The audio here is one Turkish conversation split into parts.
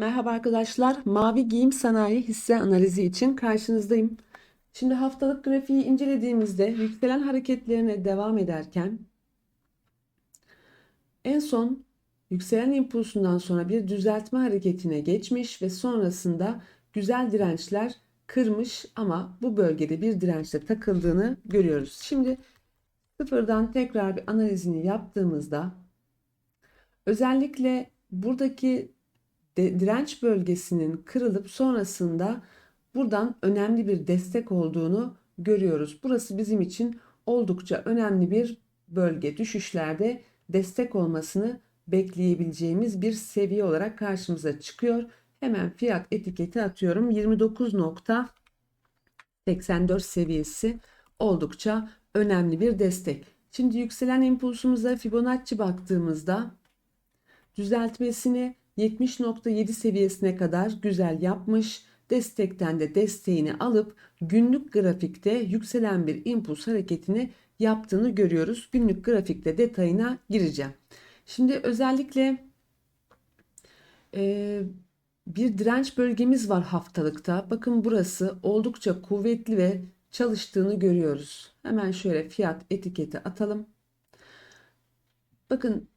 Merhaba arkadaşlar. Mavi Giyim Sanayi hisse analizi için karşınızdayım. Şimdi haftalık grafiği incelediğimizde yükselen hareketlerine devam ederken en son yükselen impulsundan sonra bir düzeltme hareketine geçmiş ve sonrasında güzel dirençler kırmış ama bu bölgede bir dirençle takıldığını görüyoruz. Şimdi sıfırdan tekrar bir analizini yaptığımızda özellikle buradaki direnç bölgesinin kırılıp sonrasında buradan önemli bir destek olduğunu görüyoruz. Burası bizim için oldukça önemli bir bölge. Düşüşlerde destek olmasını bekleyebileceğimiz bir seviye olarak karşımıza çıkıyor. Hemen fiyat etiketi atıyorum. 29.84 seviyesi oldukça önemli bir destek. Şimdi yükselen impulsumuza Fibonacci baktığımızda düzeltmesini 70.7 seviyesine kadar güzel yapmış. Destekten de desteğini alıp günlük grafikte yükselen bir impuls hareketini yaptığını görüyoruz. Günlük grafikte detayına gireceğim. Şimdi özellikle e, bir direnç bölgemiz var haftalıkta. Bakın burası oldukça kuvvetli ve çalıştığını görüyoruz. Hemen şöyle fiyat etiketi atalım. Bakın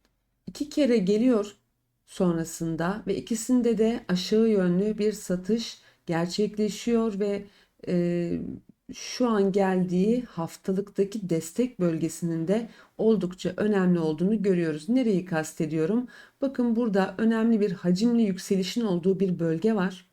iki kere geliyor sonrasında ve ikisinde de aşağı yönlü bir satış gerçekleşiyor ve e, şu an geldiği haftalıktaki destek bölgesinin de oldukça önemli olduğunu görüyoruz. Nereyi kastediyorum? Bakın burada önemli bir hacimli yükselişin olduğu bir bölge var.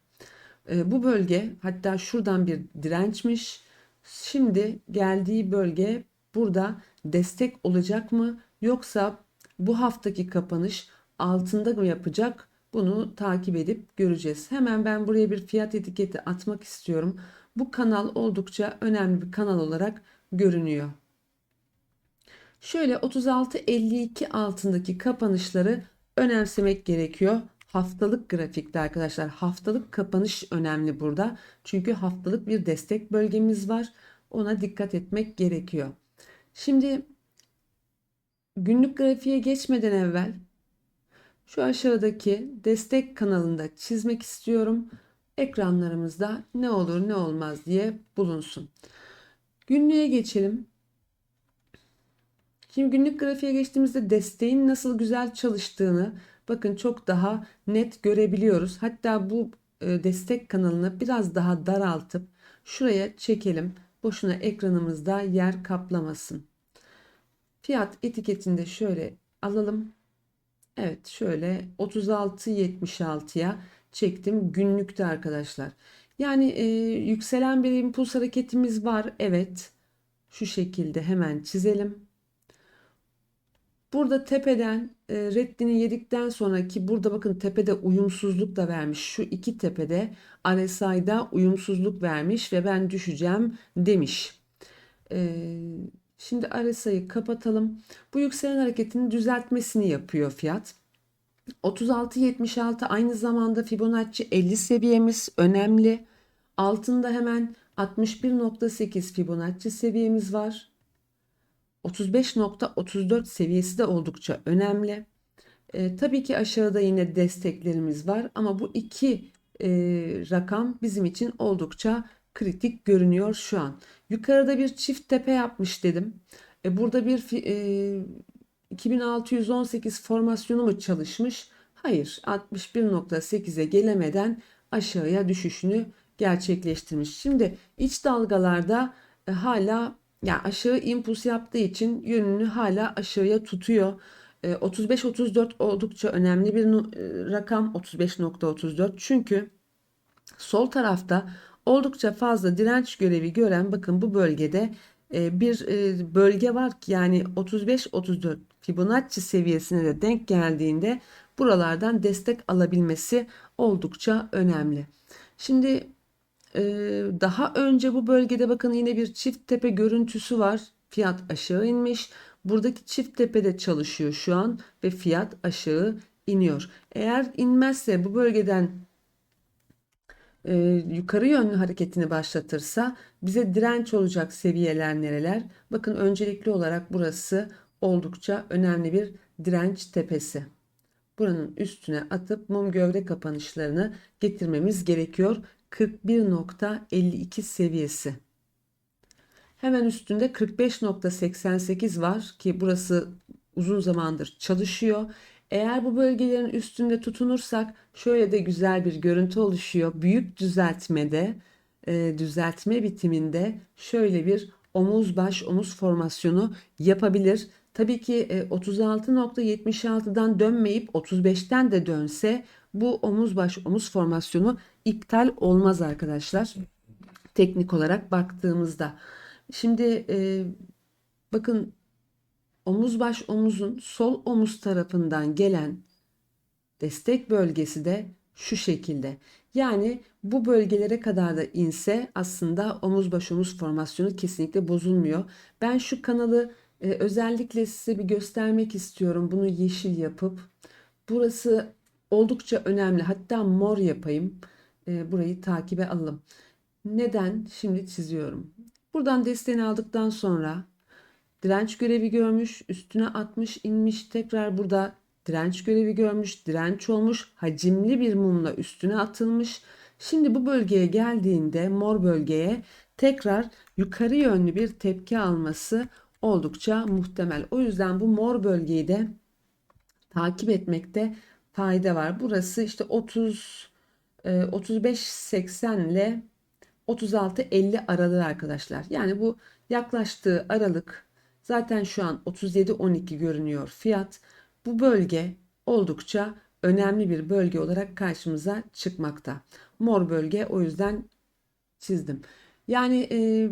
E, bu bölge hatta şuradan bir dirençmiş. Şimdi geldiği bölge burada destek olacak mı? Yoksa bu haftaki kapanış altında mı yapacak? Bunu takip edip göreceğiz. Hemen ben buraya bir fiyat etiketi atmak istiyorum. Bu kanal oldukça önemli bir kanal olarak görünüyor. Şöyle 36.52 altındaki kapanışları önemsemek gerekiyor. Haftalık grafikte arkadaşlar haftalık kapanış önemli burada. Çünkü haftalık bir destek bölgemiz var. Ona dikkat etmek gerekiyor. Şimdi günlük grafiğe geçmeden evvel şu aşağıdaki destek kanalında çizmek istiyorum. Ekranlarımızda ne olur ne olmaz diye bulunsun. Günlüğe geçelim. Şimdi günlük grafiğe geçtiğimizde desteğin nasıl güzel çalıştığını bakın çok daha net görebiliyoruz. Hatta bu e, destek kanalını biraz daha daraltıp şuraya çekelim. Boşuna ekranımızda yer kaplamasın. Fiyat etiketinde şöyle alalım. Evet şöyle 36.76'ya çektim günlükte arkadaşlar. Yani e, yükselen bir impuls hareketimiz var. Evet şu şekilde hemen çizelim. Burada tepeden e, reddini yedikten sonraki burada bakın tepede uyumsuzluk da vermiş. Şu iki tepede RSI'da uyumsuzluk vermiş ve ben düşeceğim demiş. Eee Şimdi RSI'yi kapatalım. Bu yükselen hareketinin düzeltmesini yapıyor fiyat. 36.76 aynı zamanda Fibonacci 50 seviyemiz önemli. Altında hemen 61.8 Fibonacci seviyemiz var. 35.34 seviyesi de oldukça önemli. E, tabii ki aşağıda yine desteklerimiz var ama bu iki e, rakam bizim için oldukça kritik görünüyor şu an. Yukarıda bir çift tepe yapmış dedim. E, burada bir e, 2618 formasyonu mu çalışmış? Hayır 61.8'e gelemeden aşağıya düşüşünü gerçekleştirmiş. Şimdi iç dalgalarda e, hala yani aşağı impuls yaptığı için yönünü hala aşağıya tutuyor. 35-34 e, oldukça önemli bir e, rakam 35.34 çünkü sol tarafta oldukça fazla direnç görevi gören bakın bu bölgede e, bir e, bölge var ki yani 35-34 Fibonacci seviyesine de denk geldiğinde buralardan destek alabilmesi oldukça önemli. Şimdi e, daha önce bu bölgede bakın yine bir çift tepe görüntüsü var. Fiyat aşağı inmiş. Buradaki çift tepede çalışıyor şu an ve fiyat aşağı iniyor. Eğer inmezse bu bölgeden e, yukarı yönlü hareketini başlatırsa bize direnç olacak seviyeler nereler? Bakın öncelikli olarak burası oldukça önemli bir direnç tepesi. buranın üstüne atıp mum gövde kapanışlarını getirmemiz gerekiyor. 41.52 seviyesi. Hemen üstünde 45.88 var ki burası uzun zamandır çalışıyor. Eğer bu bölgelerin üstünde tutunursak şöyle de güzel bir görüntü oluşuyor. Büyük düzeltmede, e, düzeltme bitiminde şöyle bir omuz baş omuz formasyonu yapabilir. Tabii ki e, 36.76'dan dönmeyip 35'ten de dönse bu omuz baş omuz formasyonu iptal olmaz arkadaşlar. Teknik olarak baktığımızda. Şimdi e, bakın omuz baş omuzun sol omuz tarafından gelen destek bölgesi de şu şekilde. Yani bu bölgelere kadar da inse aslında omuz baş omuz formasyonu kesinlikle bozulmuyor. Ben şu kanalı e, özellikle size bir göstermek istiyorum. Bunu yeşil yapıp burası oldukça önemli. Hatta mor yapayım. E, burayı takibe alalım. Neden? Şimdi çiziyorum. Buradan desteğini aldıktan sonra direnç görevi görmüş, üstüne atmış, inmiş, tekrar burada direnç görevi görmüş, direnç olmuş, hacimli bir mumla üstüne atılmış. Şimdi bu bölgeye geldiğinde mor bölgeye tekrar yukarı yönlü bir tepki alması oldukça muhtemel. O yüzden bu mor bölgeyi de takip etmekte fayda var. Burası işte 30 35 80 ile 36-50 aralığı arkadaşlar. Yani bu yaklaştığı aralık zaten şu an 37-12 görünüyor fiyat. Bu bölge oldukça önemli bir bölge olarak karşımıza çıkmakta. Mor bölge o yüzden çizdim. Yani e,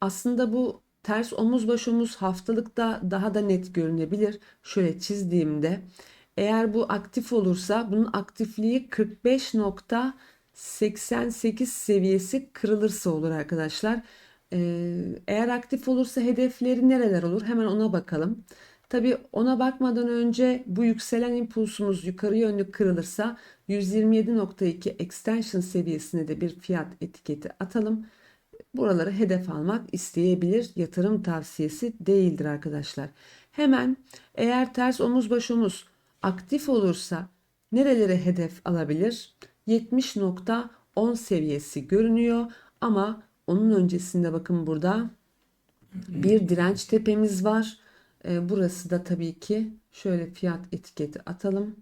aslında bu ters omuz baş omuz haftalıkta daha da net görünebilir. Şöyle çizdiğimde eğer bu aktif olursa bunun aktifliği 45 nokta 88 seviyesi kırılırsa olur arkadaşlar. Ee, eğer aktif olursa hedefleri nereler olur? Hemen ona bakalım. Tabi ona bakmadan önce bu yükselen impulsumuz yukarı yönlü kırılırsa 127.2 extension seviyesine de bir fiyat etiketi atalım. Buraları hedef almak isteyebilir. Yatırım tavsiyesi değildir arkadaşlar. Hemen eğer ters omuz baş omuz aktif olursa nerelere hedef alabilir? 70.10 seviyesi görünüyor ama onun öncesinde bakın burada bir direnç tepemiz var. E, burası da tabii ki şöyle fiyat etiketi atalım.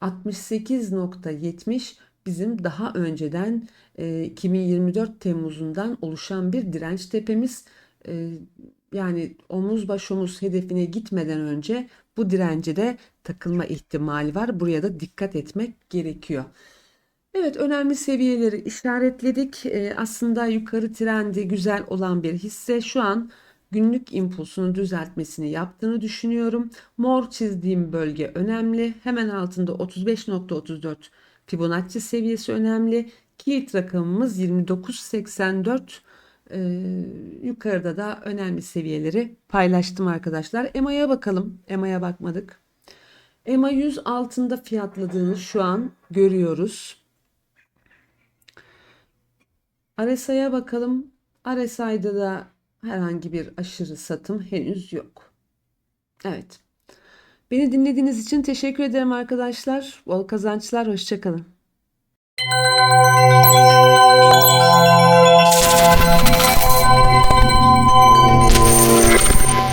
68.70 bizim daha önceden e, 2024 Temmuz'undan oluşan bir direnç tepemiz. E, yani omuz baş omuz hedefine gitmeden önce bu dirence de takılma ihtimali var. Buraya da dikkat etmek gerekiyor. Evet önemli seviyeleri işaretledik. Ee, aslında yukarı trendi güzel olan bir hisse şu an günlük impulsunu düzeltmesini yaptığını düşünüyorum. Mor çizdiğim bölge önemli. Hemen altında 35.34 Fibonacci seviyesi önemli. Kilit rakamımız 29.84 ee, yukarıda da önemli seviyeleri paylaştım arkadaşlar. EMA'ya bakalım. EMA'ya bakmadık. EMA 100 altında fiyatladığını şu an görüyoruz. RSI'ye bakalım. RSI'da da herhangi bir aşırı satım henüz yok. Evet. Beni dinlediğiniz için teşekkür ederim arkadaşlar. Bol kazançlar. Hoşçakalın.